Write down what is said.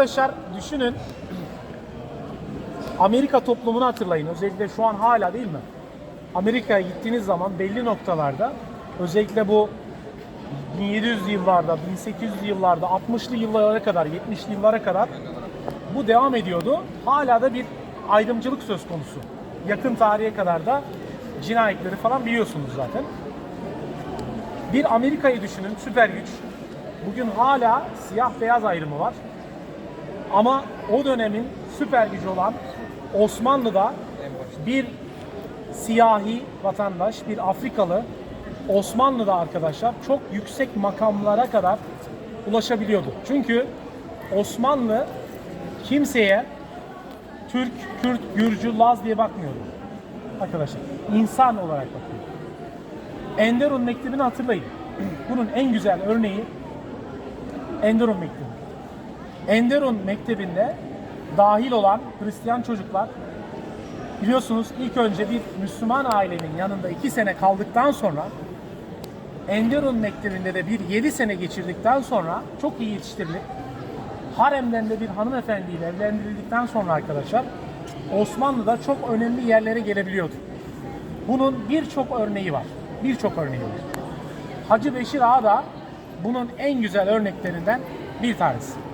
Arkadaşlar düşünün. Amerika toplumunu hatırlayın. Özellikle şu an hala değil mi? Amerika'ya gittiğiniz zaman belli noktalarda özellikle bu 1700'lü yıllarda, 1800'lü yıllarda, 60'lı yıllara kadar, 70'li yıllara kadar bu devam ediyordu. Hala da bir ayrımcılık söz konusu. Yakın tarihe kadar da cinayetleri falan biliyorsunuz zaten. Bir Amerika'yı düşünün, süper güç. Bugün hala siyah beyaz ayrımı var. Ama o dönemin süper gücü olan Osmanlı'da bir siyahi vatandaş, bir Afrikalı Osmanlı'da arkadaşlar çok yüksek makamlara kadar ulaşabiliyordu. Çünkü Osmanlı kimseye Türk, Kürt, Gürcü, Laz diye bakmıyordu. Arkadaşlar insan olarak bakıyor. Enderun Mektebi'ni hatırlayın. Bunun en güzel örneği Enderun Mektebi. Enderun Mektebi'nde dahil olan Hristiyan çocuklar biliyorsunuz ilk önce bir Müslüman ailenin yanında iki sene kaldıktan sonra Enderun Mektebi'nde de bir 7 sene geçirdikten sonra çok iyi yetiştirilip haremden de bir hanımefendiyle evlendirildikten sonra arkadaşlar Osmanlı'da çok önemli yerlere gelebiliyordu. Bunun birçok örneği var. Birçok örneği var. Hacı Beşir Ağa da bunun en güzel örneklerinden bir tanesi.